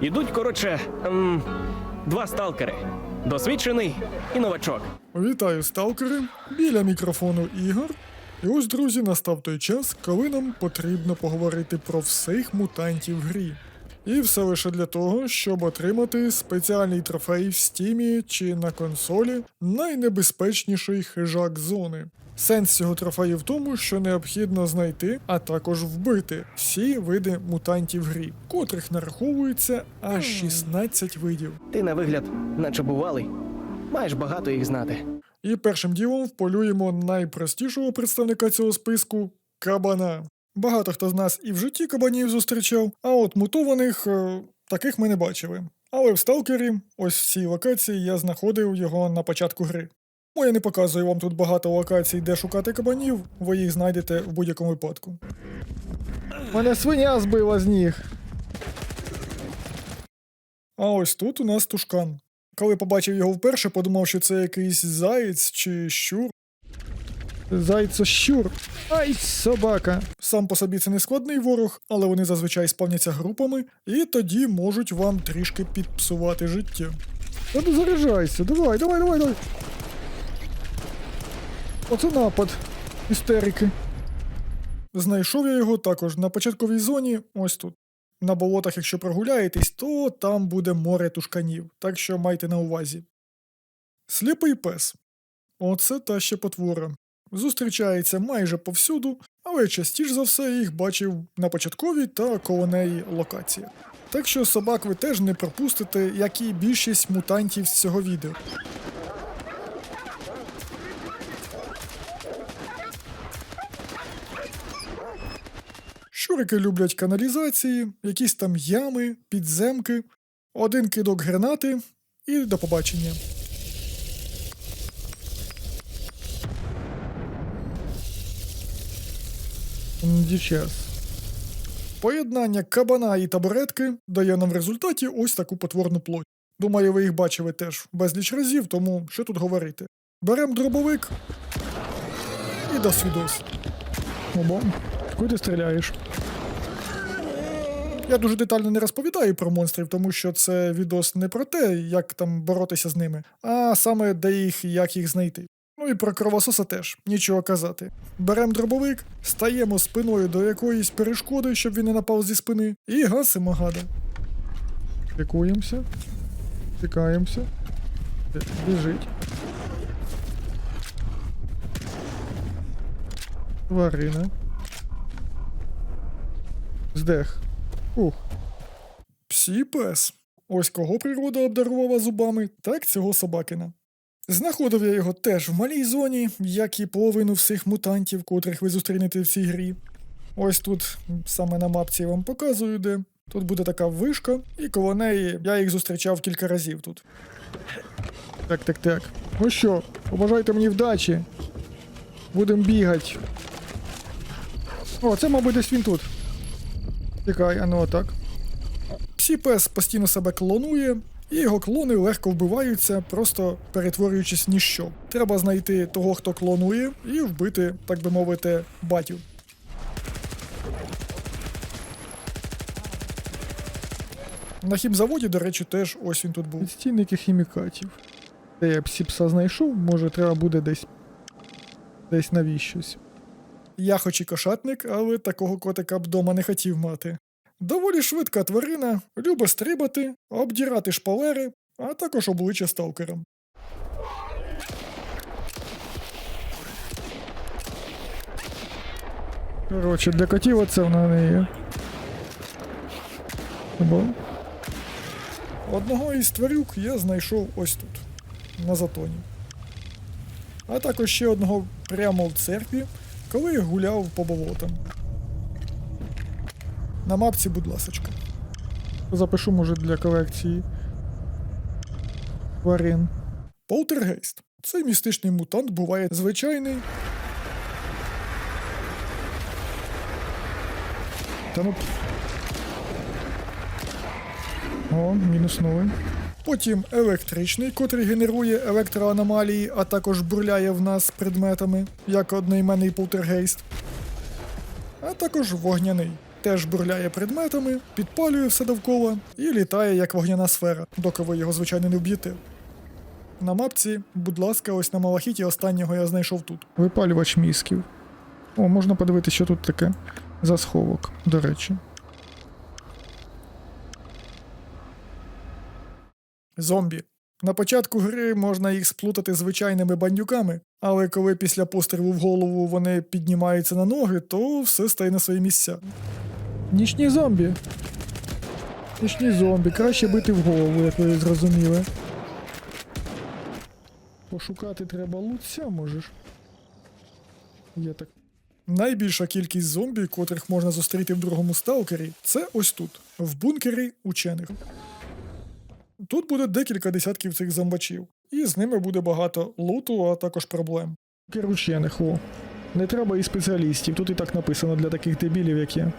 Ідуть, коротше, ем, два сталкери. Досвідчений і новачок. Вітаю, сталкери! Біля мікрофону Ігор. І ось, друзі, настав той час, коли нам потрібно поговорити про всіх мутантів в грі. І все лише для того, щоб отримати спеціальний трофей в стімі чи на консолі найнебезпечніший хижак зони. Сенс цього трофею в тому, що необхідно знайти, а також вбити всі види мутантів в грі, котрих нараховується аж 16 видів. Ти на вигляд, наче бувалий. Маєш багато їх знати. І першим ділом вполюємо найпростішого представника цього списку кабана. Багато хто з нас і в житті кабанів зустрічав, а от мутованих е, таких ми не бачили. Але в сталкері, ось в цій локації, я знаходив його на початку гри. Бо я не показую вам тут багато локацій, де шукати кабанів, ви їх знайдете в будь-якому випадку. Мене свиня збила з ніг. А ось тут у нас тушкан. Коли побачив його вперше, подумав, що це якийсь заєць чи щур. Зайця щур. Ай, собака. Сам по собі це не складний ворог, але вони зазвичай спавняться групами, і тоді можуть вам трішки підпсувати життя. Та ну заряджайся, давай, давай, давай, давай. Оце напад. Істерики. Знайшов я його також на початковій зоні, ось тут. На болотах, якщо прогуляєтесь, то там буде море тушканів, так що майте на увазі. Сліпий пес. Оце та ще потвора. Зустрічається майже повсюду, але частіше за все їх бачив на початковій та коло неї локаціях. Так що собак ви теж не пропустите, як і більшість мутантів з цього відео. Щурики люблять каналізації, якісь там ями, підземки, один кидок гранати і до побачення. Дічас. Поєднання кабана і табуретки дає нам в результаті ось таку потворну плоть. Думаю, ви їх бачили теж безліч разів, тому що тут говорити. Берем дробовик і до свідос. Обо, куди ти стріляєш? Я дуже детально не розповідаю про монстрів, тому що це відос не про те, як там боротися з ними, а саме де їх і як їх знайти. Ну і про кровососа теж, нічого казати. Берем дробовик, стаємо спиною до якоїсь перешкоди, щоб він не напав зі спини, і гасимо гада. Пікуємося. Пікаємося. Біжить. Тварина. Здех. Ух. Псі пес. Ось кого природа обдарувала зубами, так цього собакина. Знаходив я його теж в малій зоні, як і половину всіх мутантів, котрих ви зустрінете в цій грі. Ось тут саме на мапці я вам показую, де. Тут буде така вишка, і коло неї я їх зустрічав кілька разів тут. Так, так, так. Ну що, побажайте мені вдачі. Будем бігати. О, це, мабуть, десь він тут. Тікай, ну отак. Псі-пес постійно себе клонує, і його клони легко вбиваються, просто перетворюючись ніщо. Треба знайти того, хто клонує, і вбити, так би мовити, батю. На хімзаводі, до речі, теж ось він тут був. Відстійники хімікатів. Де я псіпса знайшов, може треба буде десь. десь навіщось. Я хоч і кошатник, але такого котика б дома не хотів мати. Доволі швидка тварина, любить стрибати, обдірати шпалери, а також обличчя сталкерам. Коротше, для котів оце вона не. Бо. Одного із тварюк я знайшов ось тут, на затоні. А також ще одного прямо в церкві, коли гуляв по болотам. На мапці, будь ласочка. Запишу, може, для колекції. Тварин. Полтергейст. Цей містичний мутант буває звичайний. Та ну. О, мінуснули. Потім електричний, котрий генерує електроаномалії, а також бурляє в нас предметами, як одноіменний полтергейст. А також вогняний, теж бурляє предметами, підпалює все довкола і літає як вогняна сфера, доки ви його, звичайно, не вб'єте. На мапці, будь ласка, ось на малахіті останнього я знайшов тут. Випалювач мізків. О, можна подивитися, що тут таке за сховок, до речі. Зомбі. На початку гри можна їх сплутати звичайними бандюками, але коли після пострілу в голову вони піднімаються на ноги, то все стає на свої місця. Нічні зомбі. Нічні зомбі, краще бити в голову, як ви зрозуміли. Пошукати треба лутця, можеш. Я так. Найбільша кількість зомбі, котрих можна зустріти в другому сталкері, це ось тут, в бункері учених. Тут буде декілька десятків цих зомбачів, і з ними буде багато луту, а також проблем. Керучених, о. Не треба і спеціалістів, тут і так написано для таких дебілів, як я.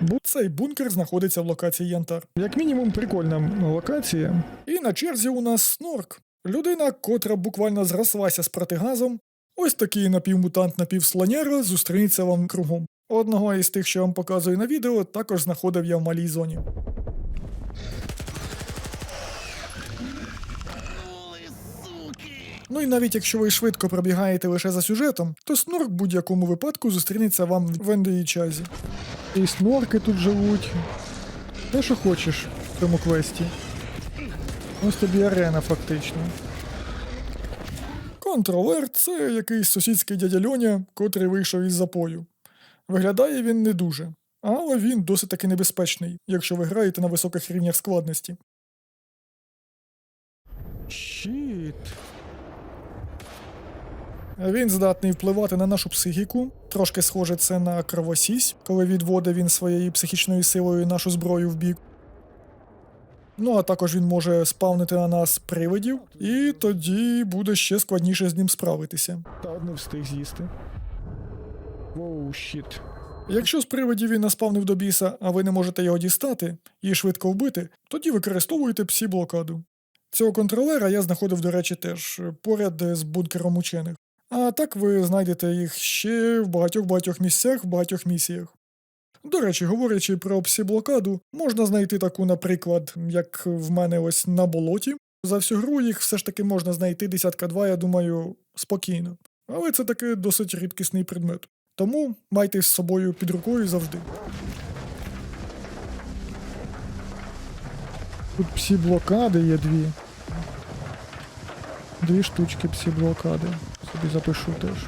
Бо цей бункер знаходиться в локації Янтар. Як мінімум, прикольна локація. І на черзі у нас снорк. Людина, котра буквально зрослася з протигазом. Ось такий напівмутант напівслоняра зустрінеться вам кругом. Одного із тих, що я вам показую на відео, також знаходив я в малій зоні. Ну і навіть якщо ви швидко пробігаєте лише за сюжетом, то снорк в будь-якому випадку зустрінеться вам в НДІ чазі. І снорки тут живуть. Те, що хочеш в цьому квесті. Ось тобі арена, фактично. Контролер це якийсь сусідський дядя Льоня, котрий вийшов із запою. Виглядає він не дуже, але він досить таки небезпечний, якщо ви граєте на високих рівнях складності. Щіт. Він здатний впливати на нашу психіку. Трошки схоже це на кровосісь, коли відводить він своєю психічною силою нашу зброю в бік. Ну, а також він може спавнити на нас привидів, і тоді буде ще складніше з ним справитися. Та не встиг з'їсти. Воу, щіт. Якщо з привидів він наспавнив до біса, а ви не можете його дістати і швидко вбити, тоді використовуйте псі-блокаду. Цього контролера я знаходив, до речі, теж е, поряд з бункером учених. А так ви знайдете їх ще в багатьох-багатьох місцях, в багатьох місіях. До речі, говорячи про псі-блокаду, можна знайти таку, наприклад, як в мене ось на болоті. За всю гру їх все ж таки можна знайти десятка два, я думаю, спокійно. Але це таки досить рідкісний предмет. Тому майте з собою під рукою завжди. Тут псі-блокади є дві. Дві штучки псі-блокади. Собі запишу теж.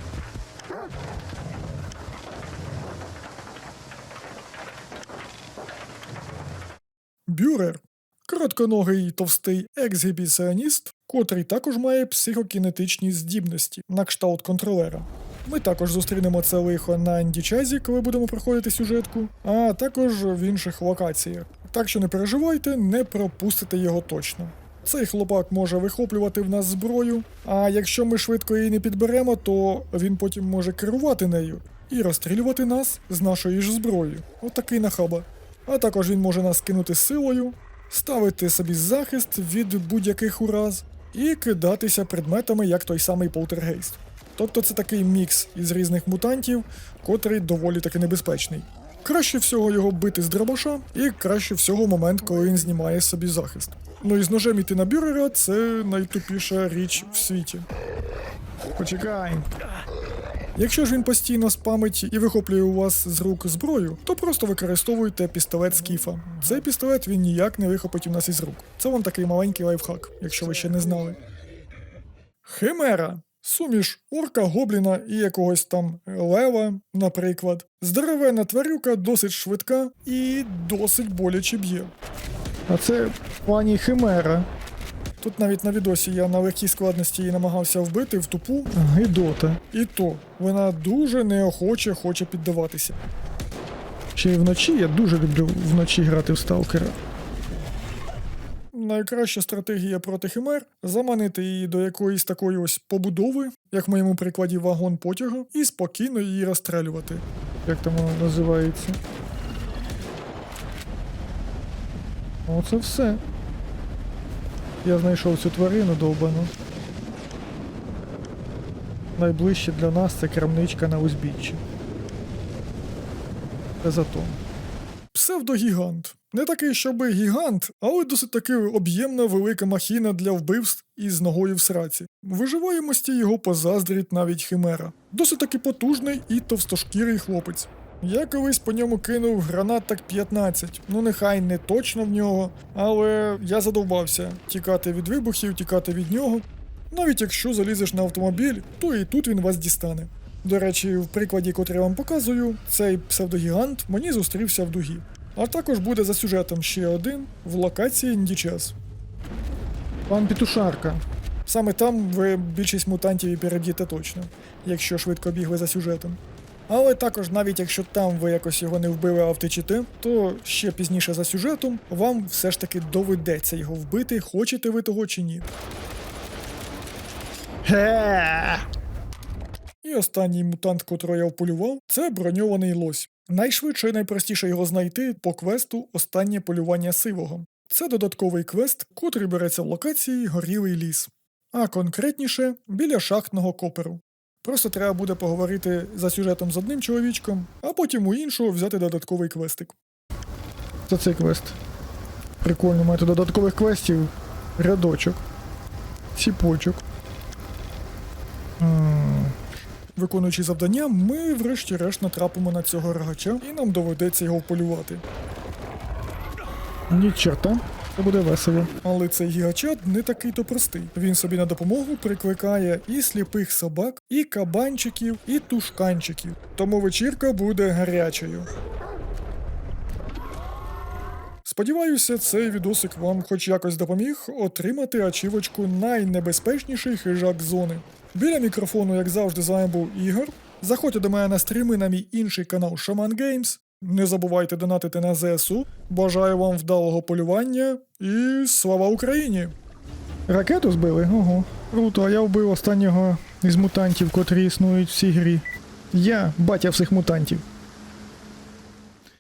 Бюрер коротконогий товстий ексгібіціоніст, котрий також має психокінетичні здібності на кшталт контролера. Ми також зустрінемо це лихо на Індічазі, коли будемо проходити сюжетку, а також в інших локаціях. Так що не переживайте, не пропустите його точно. Цей хлопак може вихоплювати в нас зброю, а якщо ми швидко її не підберемо, то він потім може керувати нею і розстрілювати нас з нашою ж зброєю. Отакий нахаба. А також він може нас кинути силою, ставити собі захист від будь-яких ураз і кидатися предметами, як той самий полтергейст. Тобто це такий мікс із різних мутантів, котрий доволі таки небезпечний. Краще всього його бити з дробаша, і краще всього момент, коли він знімає собі захист. Ну і з ножем іти на бюрера це найтупіша річ в світі. Почекай. Якщо ж він постійно спамить і вихоплює у вас з рук зброю, то просто використовуйте пістолет Скіфа. Цей пістолет він ніяк не вихопить у нас із рук. Це вам такий маленький лайфхак, якщо ви ще не знали. Химера. Суміш орка, гобліна і якогось там лева, наприклад. Здоровенна тварюка досить швидка і досить боляче б'є. А це пані Химера. Тут навіть на відосі я на легкій складності її намагався вбити в тупу гидота. І то вона дуже неохоче хоче піддаватися. Ще й вночі я дуже люблю вночі грати в сталкера. Найкраща стратегія проти химер заманити її до якоїсь такої ось побудови, як в моєму прикладі вагон потяга, і спокійно її розстрелювати. Як там воно називається? Оце все. Я знайшов цю тварину довбану. Найближче для нас це крамничка на узбіччі. Це зато. псевдогігант. Не такий, щоби гігант, але досить таки об'ємна велика махіна для вбивств із ногою в сраці. Виживаємості його позаздрить навіть химера. Досить таки потужний і товстошкірий хлопець. Я колись по ньому кинув гранат так 15. Ну нехай не точно в нього, але я задовбався тікати від вибухів, тікати від нього. Навіть якщо залізеш на автомобіль, то і тут він вас дістане. До речі, в прикладі, котрий я вам показую, цей псевдогігант мені зустрівся в дугі. А також буде за сюжетом ще один в локації Індічас. Пан Петушарка. Саме там ви більшість мутантів і переб'єте точно, якщо швидко бігли за сюжетом. Але також, навіть якщо там ви якось його не вбили, а то ще пізніше за сюжетом вам все ж таки доведеться його вбити, хочете ви того чи ні. І останній мутант, котрого я вполював, це броньований лось. Найшвидше і найпростіше його знайти по квесту Останнє полювання сивого. Це додатковий квест, котрий береться в локації Горілий ліс, а конкретніше біля шахтного коперу. Просто треба буде поговорити за сюжетом з одним чоловічком, а потім у іншого взяти додатковий квестик. Це цей квест. Прикольно, мати додаткових квестів. Рядочок. Ціпочок. Виконуючи завдання, ми врешті-решт натрапимо на цього рогача і нам доведеться його вполювати. Ні черта, це буде весело. Але цей гігачат не такий то простий. Він собі на допомогу прикликає і сліпих собак, і кабанчиків, і тушканчиків. Тому вечірка буде гарячою. Сподіваюся, цей відосик вам хоч якось допоміг отримати ачівочку найнебезпечніший хижак зони. Біля мікрофону, як завжди, з вами був Ігор. Заходьте до мене на стріми на мій інший канал Shaman Games. Не забувайте донатити на ЗСУ. Бажаю вам вдалого полювання і слава Україні! Ракету збили? Ого. Круто, а я вбив останнього із мутантів, котрі існують в цій грі. Я батя всіх мутантів.